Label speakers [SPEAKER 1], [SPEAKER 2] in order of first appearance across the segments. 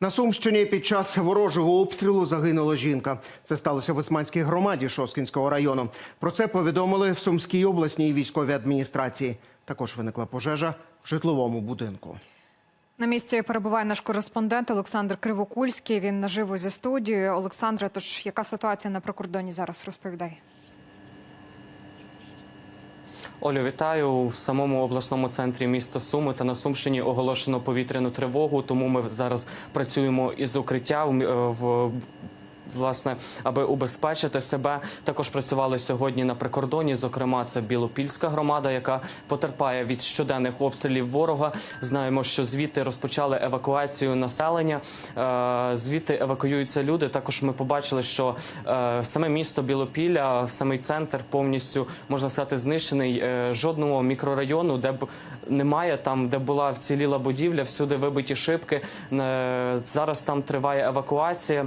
[SPEAKER 1] На Сумщині під час ворожого обстрілу загинула жінка. Це сталося в Ісманській громаді Шоскінського району. Про це повідомили в Сумській обласній військовій адміністрації. Також виникла пожежа в житловому будинку.
[SPEAKER 2] На місці перебуває наш кореспондент Олександр Кривокульський. Він наживо зі студією. Олександре, тож яка ситуація на прикордоні зараз? Розповідай.
[SPEAKER 3] Олю, вітаю в самому обласному центрі міста Суми та на Сумщині оголошено повітряну тривогу. Тому ми зараз працюємо із укриття в, е, власне, аби убезпечити себе. Також працювали сьогодні на прикордоні. Зокрема, це Білопільська громада, яка потерпає від щоденних обстрілів ворога. Знаємо, що звідти розпочали евакуацію населення. Е, Звідти евакуюються люди. Також ми побачили, що е, саме місто Білопілля, самий центр повністю можна сказати знищений. Е, Жодного мікрорайону, де б немає, там де була вціліла будівля, всюди вибиті шибки. Зараз там триває евакуація.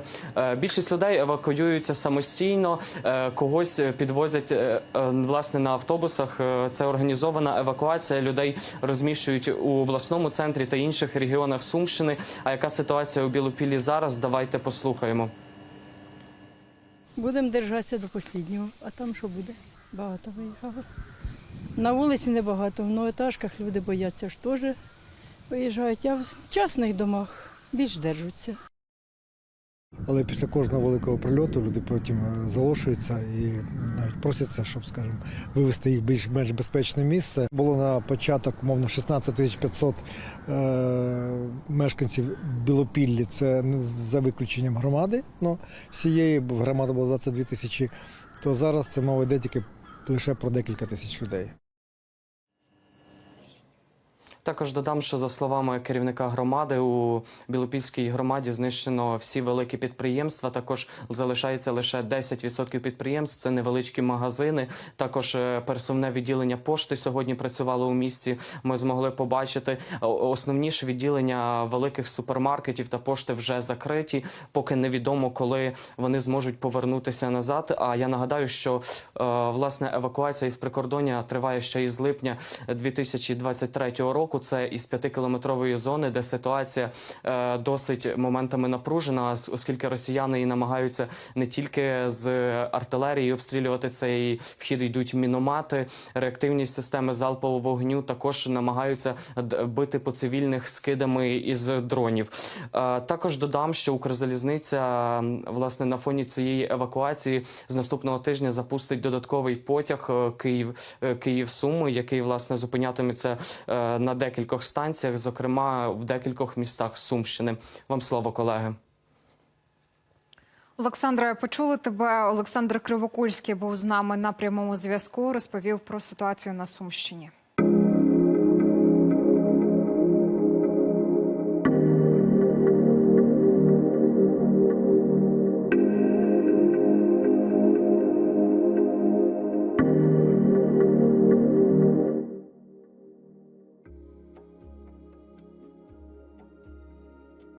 [SPEAKER 3] Більшість евакуюються самостійно, е, когось підвозять е, е, власне на автобусах. Це організована евакуація. Людей розміщують у обласному центрі та інших регіонах Сумщини. А яка ситуація у Білопіллі зараз? Давайте послухаємо.
[SPEAKER 4] Будемо держатися до останнього. А там що буде? Багато виїхало. На вулиці небагато, в многоетажках люди бояться ж теж виїжджають, а в частних домах більш держаться.
[SPEAKER 5] Але після кожного великого прильоту люди потім е, залишуються і навіть просяться, щоб, скажімо, вивезти їх більш-менш безпечне місце. Було на початок, мовно, 16 тисяч 500 е, мешканців Білопіллі, це за виключенням громади, ну, всієї, бо громада була 22 тисячі, то зараз це мова йде тільки лише про декілька тисяч людей.
[SPEAKER 3] Також додам, що за словами керівника громади у Білопільській громаді знищено всі великі підприємства. Також залишається лише 10% підприємств. Це невеличкі магазини. Також е, пересувне відділення пошти сьогодні працювало у місті. Ми змогли побачити О- основні відділення великих супермаркетів та пошти вже закриті. Поки невідомо, коли вони зможуть повернутися назад. А я нагадаю, що е, власне евакуація із прикордоння триває ще із липня 2023 року. Це із п'ятикілометрової зони, де ситуація е, досить моментами напружена, оскільки росіяни і намагаються не тільки з артилерії обстрілювати цей вхід, йдуть міномети, реактивні системи залпового вогню також намагаються бити по цивільних скидами із дронів. Е, Також додам, що Укрзалізниця власне на фоні цієї евакуації з наступного тижня запустить додатковий потяг е, Київ е, Київ Суми, який власне зупинятиметься е, на декількох станціях, зокрема в декількох містах Сумщини. Вам слово, колеги.
[SPEAKER 2] Олександра, почули тебе. Олександр Кривокульський був з нами на прямому зв'язку. Розповів про ситуацію на Сумщині.